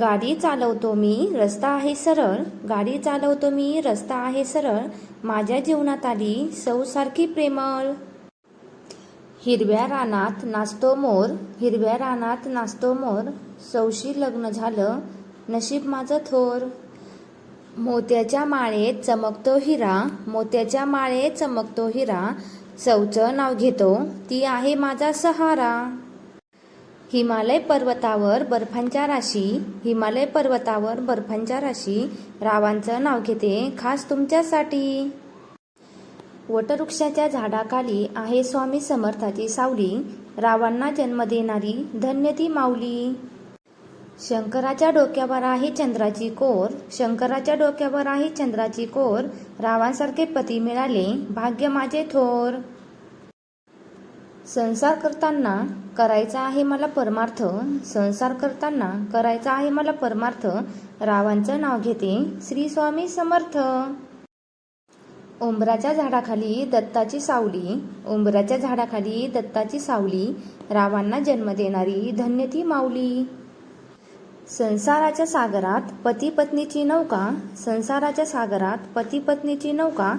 गाडी चालवतो मी रस्ता आहे सरळ. गाडी चालवतो मी रस्ता आहे सरळ. माझ्या जीवनात आली सौसारखी प्रेमळ. हिरव्या रानात नाचतो मोर हिरव्या रानात नाचतो मोर. सौशी लग्न झालं नशीब माझं थोर. मोत्याच्या माळेत चमकतो हिरा मोत्याच्या माळेत चमकतो हिरा. सौचं नाव घेतो ती आहे माझा सहारा. हिमालय पर्वतावर बर्फांच्या राशी हिमालय पर्वतावर बर्फांच्या राशी. रावांचं नाव घेते खास तुमच्यासाठी. वटवृक्षाच्या झाडाखाली आहे स्वामी समर्थाची सावली. रावांना जन्म देणारी धन्य ती माऊली. शंकराच्या डोक्यावर आहे चंद्राची कोर. शंकराच्या डोक्यावर आहे चंद्राची कोर. रावांसारखे पती मिळाले भाग्य माझे थोर. संसार करताना करायचा आहे मला परमार्थ संसार करताना करायचा आहे मला परमार्थ रावांचं नाव घेते श्री स्वामी समर्थ. उंबराच्या झाडाखाली दत्ताची सावली उंबराच्या झाडाखाली दत्ताची सावली रावांना जन्म देणारी धन्य ती माऊली. संसाराच्या सागरात पती पत्नीची नौका संसाराच्या सागरात पती पत्नीची नौका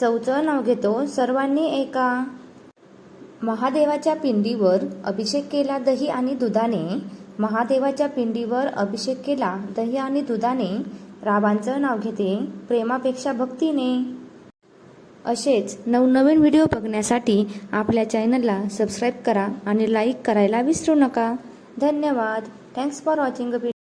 चौचं नाव घेतो सर्वांनी एका. महादेवाच्या पिंडीवर अभिषेक केला दही आणि दुधाने. महादेवाच्या पिंडीवर अभिषेक केला दही आणि दुधाने. रावांचं नाव घेते प्रेमापेक्षा भक्तीने. असेच नवनवीन व्हिडिओ बघण्यासाठी आपल्या चॅनलला सबस्क्राईब करा आणि लाईक करायला विसरू नका. धन्यवाद. Thanks for watching